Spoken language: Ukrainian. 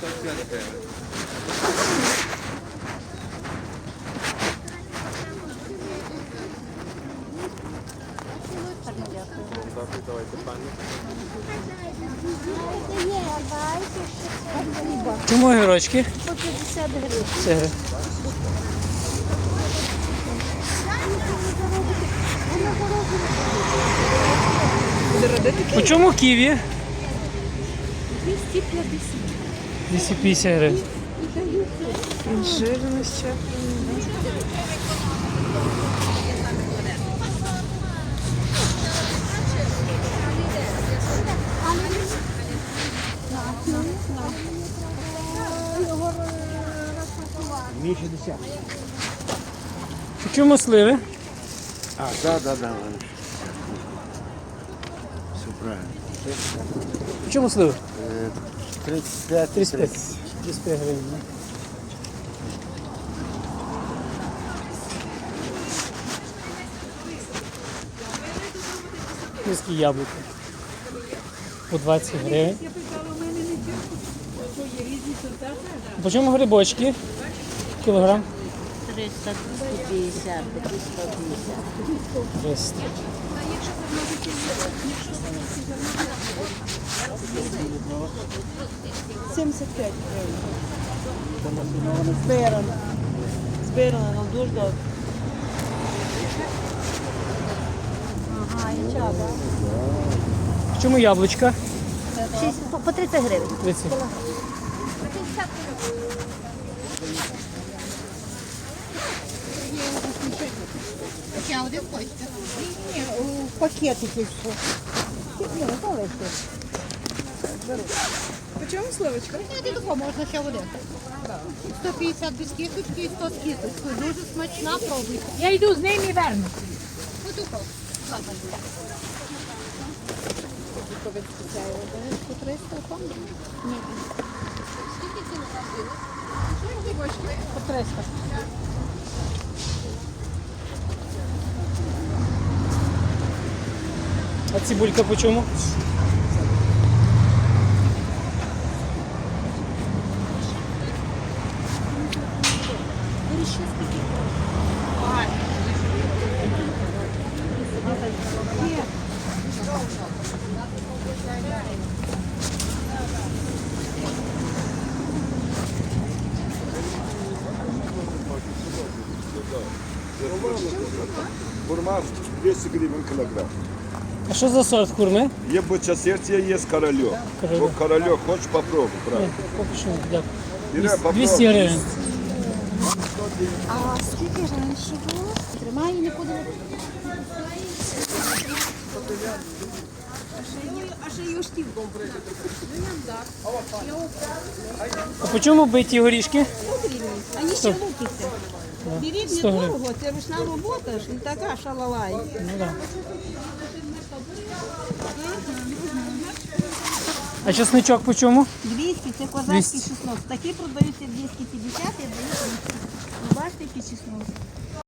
105 гривень. Давайте пані. Чому огірочки? По 50 гривень. Це гри- По чому ківі? 250. 250 гривень. Жирність. По чому сливи? А, да, да, да. Все правильно. По чому сливи? Э, 35, 35. 35 гривень. Міські яблука. По 20 гривень. По чому грибочки? Кілограм? 300, 250, 350. 300. Збирано. Збирано, ну дуже добре. Ага, і? По чому яблучка? По- По 30 гривень. 30. Пакетики все. Почому сливочка? Ну, тако можна ще один. 150 без кісточки і 100 з кісточкою. Дуже смачна, пробуйте. Я йду з ними і вернуся. Ну, тако. По 300. А цибулька по чому? Бурма 200 гривен килограмм. А що за сорт хурми? Є боча сердце, є корольок. Корольок. О, корольок, хочеш попробуй, правда. Поки що, дякую. Іре, 200 попробуй. 200 гривень. А скільки раніше було? Тримай і не буде. А по чому биті горішки? Вони ще лупляться. Беріть 100 гривень. недорого, це ручна робота ж, не така шалалай. Ну да. А чесничок по чому? 200, це 200. козацький чеснок. Такі продаються 250, я даю 200. Ну, бачите, який чеснок.